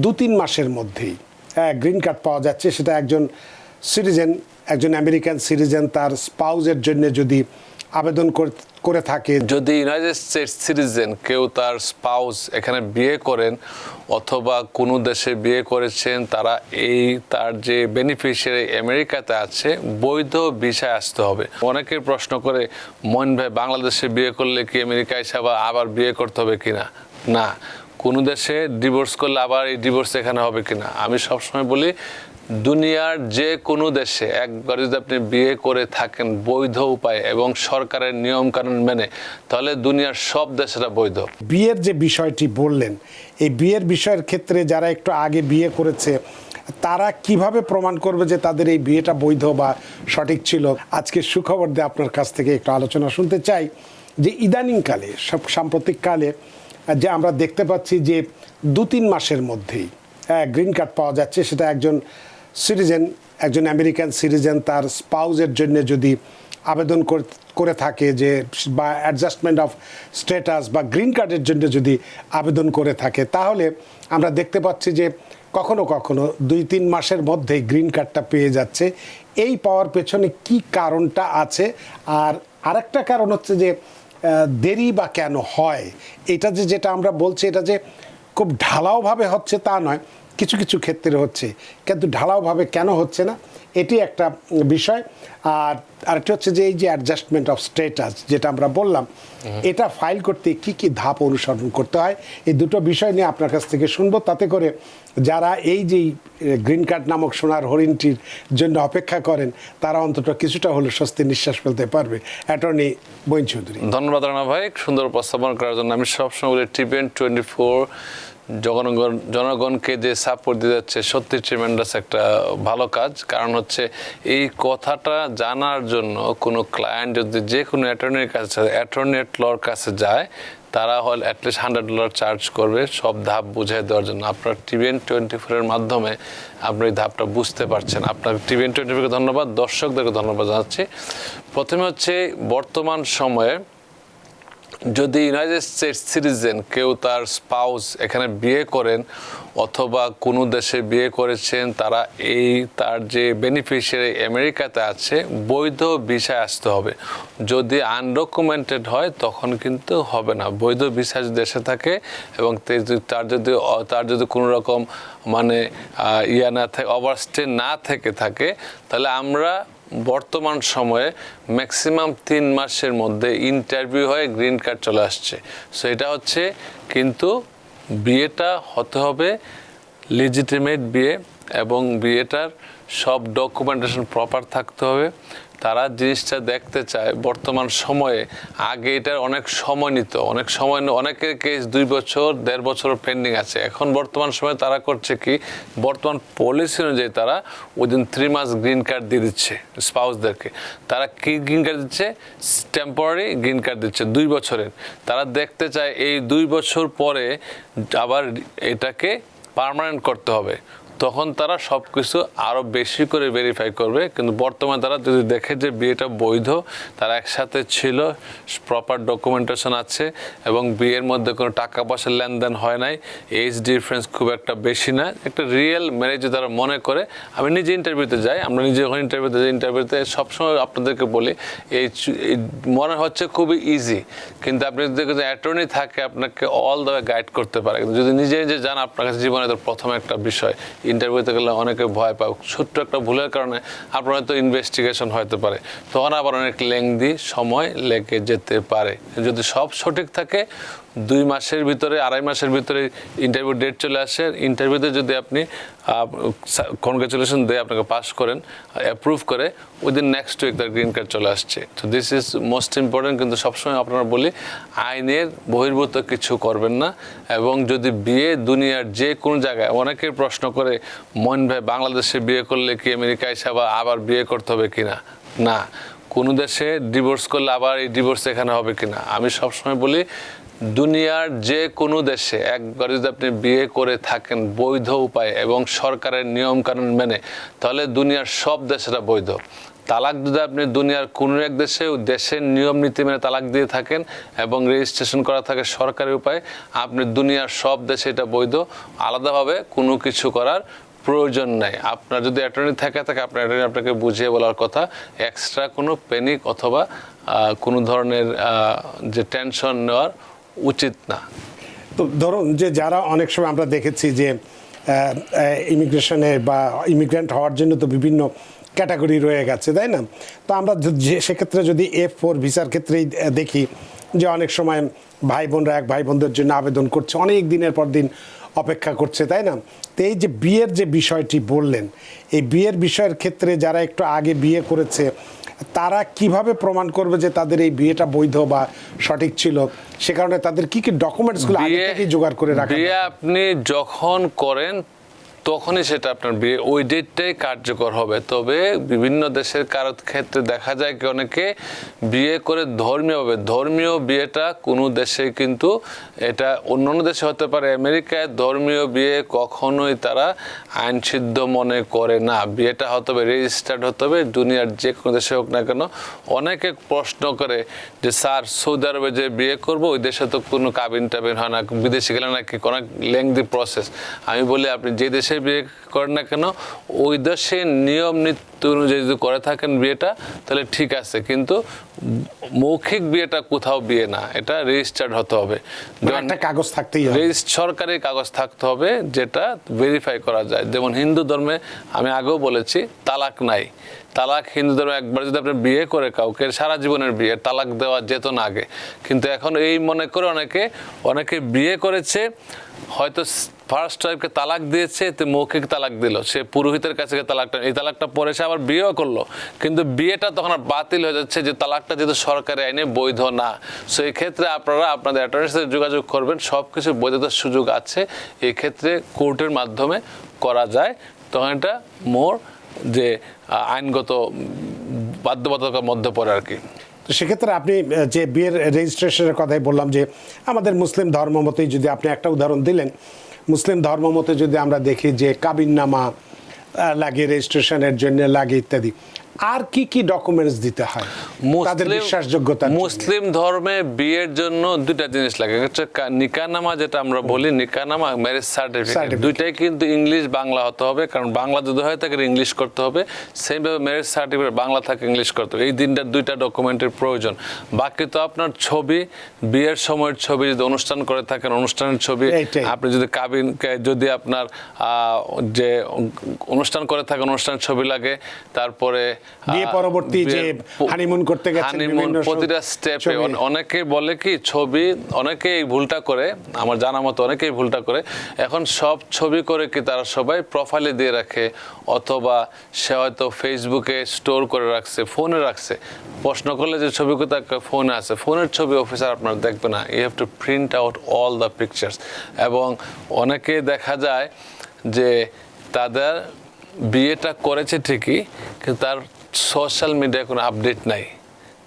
দু তিন মাসের মধ্যেই হ্যাঁ গ্রিন কার্ড পাওয়া যাচ্ছে। সেটা একজন সিটিজেন একজন আমেরিকান সিটিজেন তার স্পাউজের জন্য যদি আবেদন করে থাকে। যদি ইউনাইটেড স্টেটস সিটিজেন কেউ তার স্পাউস এখানে বিয়ে করেন অথবা কোনো দেশে বিয়ে করেছেন, তারা এই তার যে বেনিফিশিয়ারি আমেরিকাতে আছে, বৈধ ভিসায় আসতে হবে। অনেকে প্রশ্ন করে মন ভাই, বাংলাদেশে বিয়ে করলে কি আমেরিকা এসে আবার আবার বিয়ে করতে হবে কিনা? না কোনো দেশে ডিভোর্স করলে আবার এই ডিভোর্স এখানে হবে কিনা? আমি সবসময় বলি, দুনিয়ার যে কোনো দেশে, একবার যদি আপনি বিয়ে করে থাকেন বৈধ উপায়ে এবং সরকারের নিয়ম কানুন মেনে, তাহলে দুনিয়ার সব দেশেরা বৈধ। বিয়ের যে বিষয়টি বললেন, এই বিয়ের বিষয়ের ক্ষেত্রে যারা একটু আগে বিয়ে করেছে, তারা কীভাবে প্রমাণ করবে যে তাদের এই বিয়েটা বৈধ বা সঠিক ছিল? আজকে সুখবর দিয়ে আপনার কাছ থেকে একটু আলোচনা শুনতে চাই যে ইদানিংকালে, সব সাম্প্রতিককালে যে আমরা দেখতে পাচ্ছি যে দু তিন মাসের মধ্যেই গ্রিন কার্ড পাওয়া যাচ্ছে। সেটা একজন সিটিজেন, একজন আমেরিকান সিটিজেন তার স্পাউজের জন্য যদি আবেদন করে থাকে যে বা অ্যাডজাস্টমেন্ট অফ স্ট্যাটাস বা গ্রিন কার্ডের জন্য যদি আবেদন করে থাকে, তাহলে আমরা দেখতে পাচ্ছি যে কখনো কখনো দুই তিন মাসের মধ্যেই গ্রিন কার্ডটা পেয়ে যাচ্ছে। এই পাওয়ার পেছনে কি কারণটা আছে? আর আরেকটা কারণ হচ্ছে যে দেরি বা কেন হয়? এটা যে যেটা আমরা বলছি, এটা যে খুব ঢালাওভাবে হচ্ছে তা নয়। কিছু কিছু ক্ষেত্রে হচ্ছে কিন্তু ঢালাওভাবে কেন হচ্ছে না? এটি একটা বিষয়। আর আরেকটি হচ্ছে যে এই যে অ্যাডজাস্টমেন্ট অফ স্টেটাস যেটা আমরা বললাম এটা ফাইল করতে কি কি ধাপ অনুসরণ করতে হয় এই দুটো বিষয় নিয়ে আপনার কাছ থেকে শুনব। তাতে করে যারা এই যে গ্রিন কার্ড নামক সোনার হরিণটির জন্য অপেক্ষা করেন তারা অন্তত কিছুটা হলে স্বস্তি নিঃশ্বাস ফেলতে পারবে। অ্যাটর্নি বৈন চৌধুরী ধন্যবাদ রানা ভাই সুন্দর উপস্থাপন করার জন্য। আমি সবসময় বলি টিভিএন টোয়েন্টি ফোর জনগণ জনগণকে যে সাপোর্ট দিয়ে যাচ্ছে, সত্যি ট্রিমেন্ডাস একটা ভালো কাজ। কারণ হচ্ছে এই কথাটা জানার জন্য কোনো ক্লায়েন্ট যদি যে কোনো অ্যাটর্নির কাছে অ্যাটর্নি লর কাছে যায়, তারা হল অ্যাটলিস্ট হান্ড্রেড ডলার চার্জ করবে, সব ধাপ বুঝিয়ে দেওয়ার জন্য। আপনার টিভিএন টোয়েন্টি ফোরের মাধ্যমে আপনি এই ধাপটা বুঝতে পারছেন। আপনার টিভিএন টোয়েন্টি ফোরকে ধন্যবাদ, দর্শকদেরকে ধন্যবাদ জানাচ্ছি। প্রথমে হচ্ছে বর্তমান সময়ে যদি ইউনাইটেড স্টেটস সিটিজেন কেউ তার স্পাউস এখানে বিয়ে করেন অথবা কোনো দেশে বিয়ে করেছেন, তারা এই তার যে বেনিফিশিয়ারি আমেরিকাতে আছে, বৈধ ভিসায় আসতে হবে। যদি আনডকুমেন্টেড হয়, তখন কিন্তু হবে না। বৈধ ভিসা দেশে থাকে এবং তার যদি তার যদি কোনো রকম মানে ইয়া না থাকে ওভারস্টে না থেকে থাকে, তাহলে আমরা বর্তমান সময়ে ম্যাক্সিমাম তিন মাসের মধ্যে ইন্টারভিউ হয়ে গ্রিন কার্ড চলে আসছে। সো এটা হচ্ছে কিন্তু বিয়েটা হতে হবে লিজিটিমেট বিয়ে এবং বিয়েটার সব ডকুমেন্টেশন প্রপার থাকতে হবে। তারা জিনিসটা দেখতে চায় বর্তমান সময়ে। আগে এটার অনেক সময় নিত। অনেক সময় অনেকের কেস দুই বছর, দেড় বছর পেন্ডিং আছে। এখন বর্তমান সময়ে তারা করছে কি, বর্তমান পলিসি অনুযায়ী তারা উইদিন থ্রি মাস গ্রিন কার্ড দিয়ে দিচ্ছে স্পাউসদেরকে তারা কি গ্রিন কার্ড দিচ্ছে? টেম্পোরারি গ্রিন কার্ড দিচ্ছে দুই বছরের। তারা দেখতে চায় এই দুই বছর পরে আবার এটাকে পার্মানেন্ট করতে হবে। তখন তারা সব কিছু আরও বেশি করে ভেরিফাই করবে। কিন্তু বর্তমানে তারা যদি দেখে যে বিয়েটা বৈধ, তারা একসাথে ছিল প্রপার ডকুমেন্টেশন আছে এবং বিয়ের মধ্যে কোনো টাকা পয়সার লেনদেন হয় নাই এজ ডিফারেন্স খুব একটা বেশি না। একটা রিয়েল ম্যারেজ তারা মনে করে, আমি নিজে ইন্টারভিউতে যাই, আমরা নিজে যখন ইন্টারভিউতে যাই ইন্টারভিউতে সবসময় আপনাদেরকে বলি, এই মনে হচ্ছে খুবই ইজি কিন্তু আপনি যদি দেখেন অ্যাটর্নি থাকে, আপনাকে অল দ্য গাইড করতে পারে। কিন্তু যদি নিজে নিজে যান, আপনার কাছে জীবনে তো প্রথম একটা বিষয়। ইন্টারভিউতে গেলে অনেকে ভয় পায়। ছোট্ট একটা ভুলের কারণে আপনার হয়তো ইনভেস্টিগেশন হতে পারে। তখন আবার অনেক লেংদি সময় লেগে যেতে পারে। যদি সব সঠিক থাকে দুই মাসের ভিতরে, আড়াই মাসের ভিতরে ইন্টারভিউ ডেট চলে আসে। ইন্টারভিউতে যদি আপনি কনগ্রাচুলেশন দিয়ে আপনাকে পাস করেন অ্যাপ্রুভ করে উইদিন নেক্সট উইক তার গ্রিন কার্ড চলে আসছে। তো দিস ইজ মোস্ট ইম্পর্টেন্ট কিন্তু সবসময় আপনারা বলি, আইনের বহির্ভূত কিছু করবেন না। এবং যদি বিয়ে দুনিয়ার যে কোনো জায়গায় অনেকেই প্রশ্ন করে মন ভাই, বাংলাদেশে বিয়ে করলে কি আমেরিকা এসে আবার বিয়ে করতে হবে কি না না। কোনো দেশে ডিভোর্স করলে আবার এই ডিভোর্স এখানে হবে কিনা? আমি সবসময় বলি, দুনিয়ার যে কোনো দেশে একবার যদি আপনি বিয়ে করে থাকেন বৈধ উপায়ে এবং সরকারের নিয়ম কানুন মেনে, তাহলে দুনিয়ার সব দেশেরা বৈধ। তালাক যদি আপনি দুনিয়ার কোনো এক দেশে দেশের নিয়ম নীতি মেনে তালাক দিয়ে থাকেন এবং রেজিস্ট্রেশন করা থাকে সরকারি উপায়ে, আপনি দুনিয়ার সব দেশে এটা বৈধ। আলাদাভাবে কোনো কিছু করার প্রয়োজন নাই। আপনার যদি অ্যাটর্নি থাকে থাকে আপনার অ্যাটর্নি আপনাকে বুঝিয়ে বলার কথা। এক্সট্রা কোনো পেনিক অথবা কোনো ধরনের যে টেনশন নেওয়ার উচিত না। তো ধরুন যে যারা অনেক সময় আমরা দেখেছি যে ইমিগ্রেশনে বা ইমিগ্রেন্ট হওয়ার জন্য তো বিভিন্ন ক্যাটাগরি রয়ে গেছে, তাই না? তো আমরা সেক্ষেত্রে যদি এফ ফোর ভিসার ক্ষেত্রেই দেখি যে অনেক সময় ভাই বোনরা এক ভাই বোনদের জন্য আবেদন করছে, অনেক দিনের পর দিন অপেক্ষা করছে তাই না? তো এই যে বিয়ের যে বিষয়টি বললেন এই বিয়ের বিষয়ের ক্ষেত্রে যারা একটু আগে বিয়ে করেছে তারা কীভাবে প্রমাণ করবে যে তাদের এই বিয়েটা বৈধ বা সঠিক ছিল? সে কারণে তাদের কি কি ডকুমেন্টসগুলো আগে থেকেই জোগাড় করে রাখা বিয়ে আপনি যখন করেন তখনই সেটা আপনার বিয়ে, ওই ডেটটাই কার্যকর হবে। তবে বিভিন্ন দেশের কারোর ক্ষেত্রে দেখা যায় কি অনেকে বিয়ে করে ধর্মীয় হবে ধর্মীয় বিয়েটা কোনো দেশে কিন্তু এটা অন্য অন্য দেশে হতে পারে। আমেরিকায় ধর্মীয় বিয়ে কখনোই তারা আইনসিদ্ধ মনে করে না। বিয়েটা হতে হবে রেজিস্টার্ড হতে হবে, দুনিয়ার যে কোনো দেশে হোক না কেন। অনেকে প্রশ্ন করে যে, স্যার, সৌদি আরবে যে বিয়ে করব, ওই দেশে তো কোনো কাবিন টাবিন হয় না, বিদেশে গেলে নাকি অনেক লেংদি প্রসেস আমি বলি, আপনি যে দেশে বিয়ে করেন না কেন ওই দেশের নিয়ম নীতি অনুযায়ী যদি করে থাকেন বিয়েটা তাহলে ঠিক আছে। কিন্তু মৌখিক বিয়েটা কোথাও বিয়ে না এটা রেজিস্টার্ড হতে হবে। মানে একটা কাগজ থাকতেই হবে। সরকারি কাগজ থাকতে হবে যেটা ভেরিফাই করা যায়। যেমন হিন্দু ধর্মে আমি আগেও বলেছি তালাক নাই। তালাক হিন্দু ধর্মে একবার যদি আপনি বিয়ে করে কাউকে সারা জীবনের বিয়ে তালাক দেওয়া যেত না আগে। কিন্তু এখন এই মনে করে অনেকে অনেকে বিয়ে করেছে হয়তো ফার্স্ট ওয়াইফকে তালাক দিয়েছে, তো মৌখিক তালাক দিল। সে পুরোহিতের কাছে তালাকটা, এই তালাকটা পরে সে আবার বিয়েও করল। কিন্তু বিয়েটা তখন আর বাতিল হয়ে যাচ্ছে যে তালাকটা যেহেতু সরকারি আইনে বৈধ না। সো ক্ষেত্রে আপনারা আপনাদের অ্যাটর্নির সাথে যোগাযোগ করবেন সব কিছু বৈধতার সুযোগ আছে। এই ক্ষেত্রে কোর্টের মাধ্যমে করা যায়। তখন এটা মোর যে আইনগত বাধ্যবাধকতার মধ্যে পড়ে আর কি। তো সেক্ষেত্রে আপনি যে বিয়ের রেজিস্ট্রেশনের কথাই বললাম যে আমাদের মুসলিম ধর্ম মতেই যদি আপনি একটা উদাহরণ দিলেন, মুসলিম ধর্ম মতে যদি আমরা দেখি যে কাবিননামা নামা লাগে রেজিস্ট্রেশনের জন্য লাগে ইত্যাদি আর কি কি ডকুমেন্টস দিতে হয়? তাদের বিশ্বাসযোগ্যতা মুসলিম ধর্মে বিয়ের জন্য দুইটা জিনিস লাগে। হচ্ছে নিকানামা যেটা আমরা বলি নিকানামা ম্যারেজ সার্টিফিকেট দুইটাই কিন্তু ইংলিশ বাংলা হতে হবে কারণ বাংলা যদি হয় তাকে ইংলিশ করতে হবে। সেইভাবে ম্যারেজ সার্টিফিকেট বাংলা থাকে ইংলিশ করতে হবে। এই দিনটা দুইটা ডকুমেন্টের প্রয়োজন। বাকি তো আপনার ছবি বিয়ের সময়ের ছবি যদি অনুষ্ঠান করে থাকেন অনুষ্ঠানের ছবি আপনি যদি কাবিন যদি আপনার আহ, যে অনুষ্ঠান করে থাকেন অনুষ্ঠানের ছবি লাগে তারপরে বিয়ে পরবর্তী যে honeymoon করতে গেছেন, বিভিন্ন প্রতিটা স্টেপে। অনেকে বলে কি ছবি অনেকে এই ভুলটা করে আমার জানা মতো অনেকে ভুলটা করে। এখন সব ছবি করে কি তারা সবাই প্রোফাইলে দিয়ে রাখে অথবা সে হয়তো ফেসবুকে স্টোর করে রাখছে ফোনে রাখছে। প্রশ্ন করলে যে ছবি কোথায় ফোনে আছে ফোনের ছবি অফিসার আপনার দেখবে না। You have to print out all the pictures এবং অনেকে দেখা যায় যে তাদের বিয়েটা করেছে ঠিকই, কিন্তু তার সোশ্যাল মিডিয়ায় কোনো আপডেট নাই।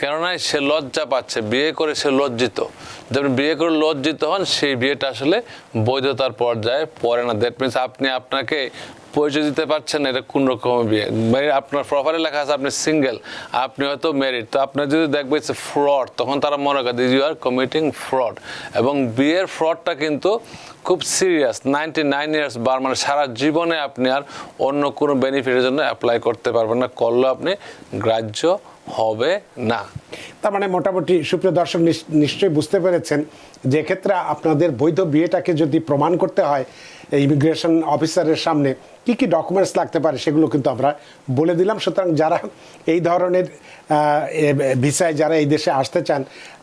কেননা সে লজ্জা পাচ্ছে, বিয়ে করে সে লজ্জিত। যেমন বিয়ে করে লজ্জিত হন, সেই বিয়েটা আসলে বৈধতার পর্যায়ে পড়ে না। দ্যাট মিনস আপনি আপনাকে পরিচয় দিতে পারছেন এটা কোন রকমের বিয়ে? আপনার প্রোফাইলে লেখা আছে আপনি সিঙ্গেল আপনি হয়তো ম্যারিড তো আপনার যদি দেখবে ফ্রড তখন তারা মনে করে ইউ আর কমিটিং ফ্রড এবং বিয়ের ফ্রডটা কিন্তু খুব সিরিয়াস নাইনটি নাইন ইয়ার্স বার মানে সারা জীবনে আপনি আর অন্য কোনো বেনিফিটের জন্য অ্যাপ্লাই করতে পারবেন না, করলেও আপনি গ্রাহ্য হবে না। তার মানে মোটামুটি সুপ্রিয় দর্শক নিশ- নিশ্চয়ই বুঝতে পেরেছেন, যে ক্ষেত্রে আপনাদের বৈধ বিয়েটাকে যদি প্রমাণ করতে হয় ইমিগ্রেশন অফিসারের সামনে কি কি ডকুমেন্টস লাগতে পারে সেগুলো কিন্তু আমরা বলে দিলাম সুতরাং যারা এই ধরনের ভিসায় যারা এই দেশে আসতে চান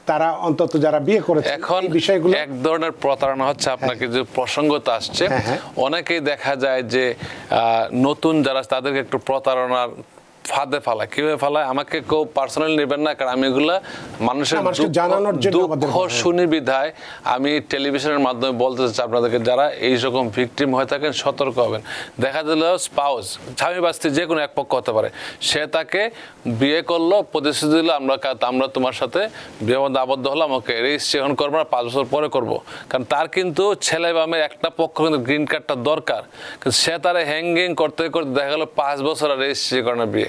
তারা অন্তত যারা বিয়ে করেছে এখন বিষয়গুলো এক ধরনের প্রতারণা হচ্ছে আপনাকে যে প্রসঙ্গত আসছে হ্যাঁ, হ্যাঁ। অনেকেই দেখা যায় যে নতুন যারা তাদেরকে একটু প্রতারণার ফাঁদে ফালায়। কীভাবে ফালায়? আমাকে কেউ পার্সোনালি নেবেন না কারণ আমি এগুলা মানুষের জানানোর দুঃখ শুনি বিধায় আমি টেলিভিশনের মাধ্যমে বলতে চাচ্ছি আপনাদেরকে যারা এই রকম ভিকটিম হয়ে থাকেন সতর্ক হবেন। দেখা দিল স্পাউস স্বামী বা স্ত্রী যে কোনো এক পক্ষ হতে পারে। সে তাকে বিয়ে করল প্রতিশ্রুতি দিল আমরা আমরা তোমার সাথে বিয়ে আবদ্ধ হলাম ওকে রেজিস্ট্রেশন করব না পাঁচ বছর পরে করব। কারণ তার কিন্তু ছেলে বা মেয়ের একটা পক্ষ কিন্তু গ্রিন কার্ডটা দরকার। কিন্তু সে তারা হ্যাঙ্গিং করতে করতে দেখা গেলো পাঁচ বছর আর রেজিস্ট্রি করে না বিয়ে।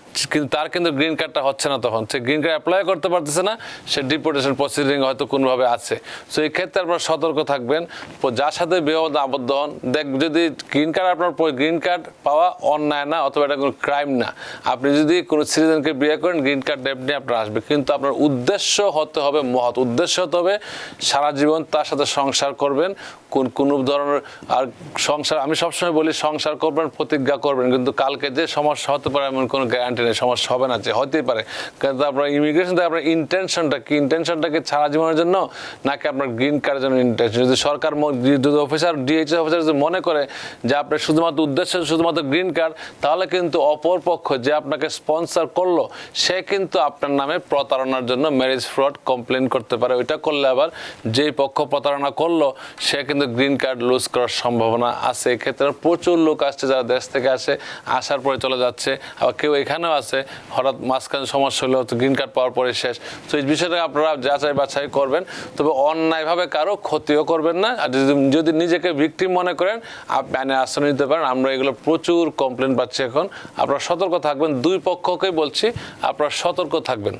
কিন্তু তার কিন্তু গ্রিন কার্ডটা হচ্ছে না তখন। সে গ্রিন কার্ড অ্যাপ্লাই করতে পারতেছে না, সে ডিপোর্টেশন প্রসিডিং হয়তো কোনোভাবে আছে। সো এই ক্ষেত্রে আপনারা সতর্ক থাকবেন। যার সাথে বিবাহ আবদ্ধ হন, দেখ, যদি গ্রিন কার্ড আপনার গ্রিন কার্ড পাওয়া অন্যায় না, অথবা এটা কোনো ক্রাইম না, আপনি যদি কোনো সিটিজেনকে বিয়ে করেন গ্রিন কার্ড এমনি আপনার আসবে। কিন্তু আপনার উদ্দেশ্য হতে হবে মহৎ। উদ্দেশ্য হতে হবে সারা জীবন তার সাথে সংসার করবেন। কোন, কোনো ধরনের আর সংসার, আমি সবসময় বলি, সংসার করবেন, প্রতিজ্ঞা করবেন। কিন্তু কালকে যে সমস্যা হতে পারে, এমন কোনো গ্যারান্টি নেই সমস্যা হবে না, যে হতেই পারে। কিন্তু আপনার ইমিগ্রেশন থেকে আপনার ইন্টেনশনটা কি? ইন্টেনশনটা কি সারা জীবনের জন্য? নাকি আপনার গ্রিন কার্ডের জন্য ইন্টেনশন যদি সরকার অফিসার ডিএইচএস অফিসার যদি মনে করে যে আপনার শুধুমাত্র উদ্দেশ্য শুধুমাত্র গ্রিন কার্ড তাহলে কিন্তু অপর পক্ষ যে আপনাকে স্পন্সর করল, সে কিন্তু আপনার নামে প্রতারণার জন্য ম্যারেজ ফ্রড কমপ্লেন করতে পারে। ওইটা করলে আবার যেই পক্ষ প্রতারণা করল, সে কিন্তু গ্রিন কার্ড লুজ করার সম্ভাবনা আছে। এক্ষেত্রে প্রচুর লোক আসছে, যারা দেশ থেকে আসে, আসার পরে চলে যাচ্ছে। আবার কেউ এখানেও আছে, হঠাৎ মাঝখানে সমস্যা হলো, তো গ্রিন কার্ড পাওয়ার পরে শেষ। তো এই বিষয়টা আপনারা যাচাই বাছাই করবেন, তবে অন্যায়ভাবে কারও ক্ষতিও করবেন না, আর যদি যদি নিজেকে ভিকটিম মনে করেন আপনি আইনে আশ্রয় নিতে পারেন, আমরা এগুলো প্রচুর কমপ্লেন পাচ্ছি এখন। আপনারা সতর্ক থাকবেন, দুই পক্ষকেই বলছি, আপনারা সতর্ক থাকবেন।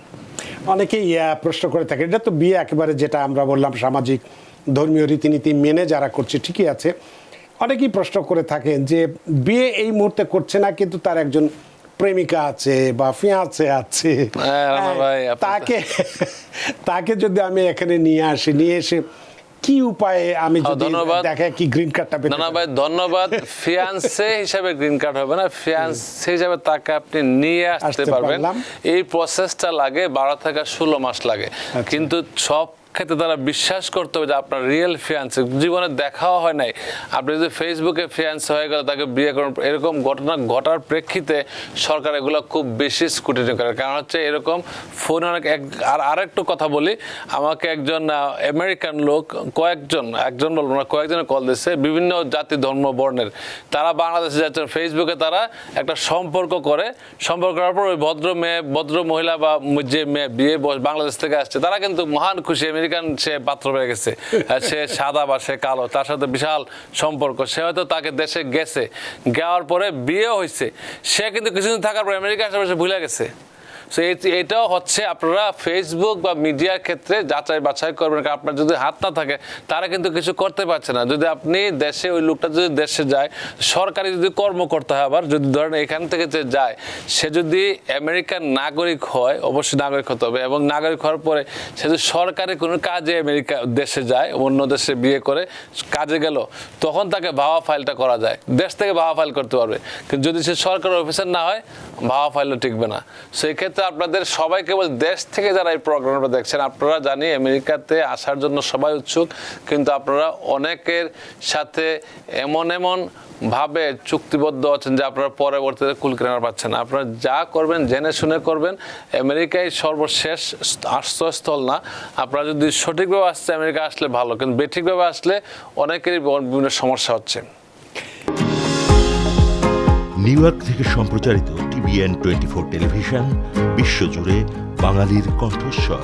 অনেকেই প্রশ্ন করে থাকে এটা তো বিয়ে একেবারে যেটা আমরা বললাম, সামাজিক, ধর্মীয় রীতিনীতি মেনে যারা করছে, ঠিকই আছে। অনেকেই প্রশ্ন করে থাকেন যে, বিয়ে এই মুহূর্তে করছে না, কিন্তু তার একজন প্রেমিকা আছে বা ফিয়াঁচে আছে হ্যাঁ, আপনি তাকে তাকে যদি আমি এখানে নিয়ে আসি নিয়ে এসে কি উপায়ে আমি হ্যাঁ, যদি ধন্যবাদ। দেখা কি গ্রিন কার্ডটা পেতে না? ভাই ধন্যবাদ ফিয়ান্সে হিসাবে গ্রিন কার্ড হবে না ফিয়ান্সে হিসাবে তাকে আপনি নিয়ে আসতে পারবেন। এই প্রসেসটা লাগে বারো থেকে ষোলো মাস লাগে আচ্ছা। কিন্তু সব ক্ষেত্রে তারা বিশ্বাস করতে হবে যে আপনার রিয়েল ফিয়ান্স জীবনে দেখাও হয় নাই। আপনি যদি ফেসবুকে ফিয়ান্স হয়ে গেল তাকে বিয়ে করেন এরকম ঘটনা ঘটার প্রেক্ষিতে সরকার এগুলো খুব বেশি স্কুটিনি করে। কারণ হচ্ছে এরকম ফোন অনেক এক আর আরেকটু কথা বলি, আমাকে একজন আমেরিকান লোক কয়েকজন, একজন বলব না কয়েকজনের কল দিচ্ছে বিভিন্ন জাতি, ধর্ম, বর্ণের। তারা বাংলাদেশে যাচ্ছেন ফেসবুকে তারা একটা সম্পর্ক করে। সম্পর্ক করার পর ওই ভদ্র মেয়ে, ভদ্র মহিলা বা যে মেয়ে বিয়ে বাংলাদেশ থেকে আসছে, তারা কিন্তু মহান খুশি। আমেরিকান সে পাত্র পেয়ে গেছে সে সাদা বা সে কালো, তার সাথে বিশাল সম্পর্ক। সে হয়তো তাকে দেশে গেছে যাওয়ার পরে বিয়ে হয়েছে। সে কিন্তু কিছুদিন থাকার পরে আমেরিকা আশেপাশে ভুলে গেছে। সো এটাও হচ্ছে আপনারা ফেসবুক বা মিডিয়ার ক্ষেত্রে যাচাই বাছাই করবেন। কারণ আপনার যদি হাত না থাকে, তারা কিন্তু কিছু করতে পারছে না। যদি আপনি দেশে, ওই লোকটা যদি দেশে যায়, সরকারি যদি কর্ম করতে হয় আবার, যদি ধরেন এখান থেকে যে যায়, সে যদি আমেরিকান নাগরিক হয়, অবশ্যই নাগরিক হতে হবে। এবং নাগরিক হওয়ার পরে সে যদি সরকারি কোনো কাজে আমেরিকা দেশে যায়, অন্য দেশে বিয়ে করে কাজে গেল, তখন তাকে ভাওয়া ফাইলটা করা যায়। দেশ থেকে ভাওয়া ফাইল করতে পারবে। কিন্তু যদি সে সরকারি অফিসার না হয়, ভাওয়া ফাইলও টিকবে না। সেই আপনাদের সবাই কেবল দেশ থেকে যারা এই প্রোগ্রামটা দেখছেন, আপনারা জানি আমেরিকাতে আসার জন্য সবাই উৎসুক, কিন্তু আপনারা অনেকের সাথে এমন এমন ভাবে চুক্তিবদ্ধ আছেন যে আপনারা পরবর্তীতে কুল কেনার পাচ্ছেন আপনারা যা করবেন, জেনে শুনে করবেন আমেরিকায় সর্বশেষ আশ্রয়স্থল না। আপনারা যদি সঠিকভাবে আসছে আমেরিকা আসলে ভালো, কিন্তু বেঠিকভাবে আসলে অনেকেরই বিভিন্ন সমস্যা হচ্ছে। নিউ ইয়র্ক থেকে সম্প্রচারিত টিভিএন টোয়েন্টি ফোর টেলিভিশন বিশ্বজুড়ে বাঙালির কণ্ঠস্বর।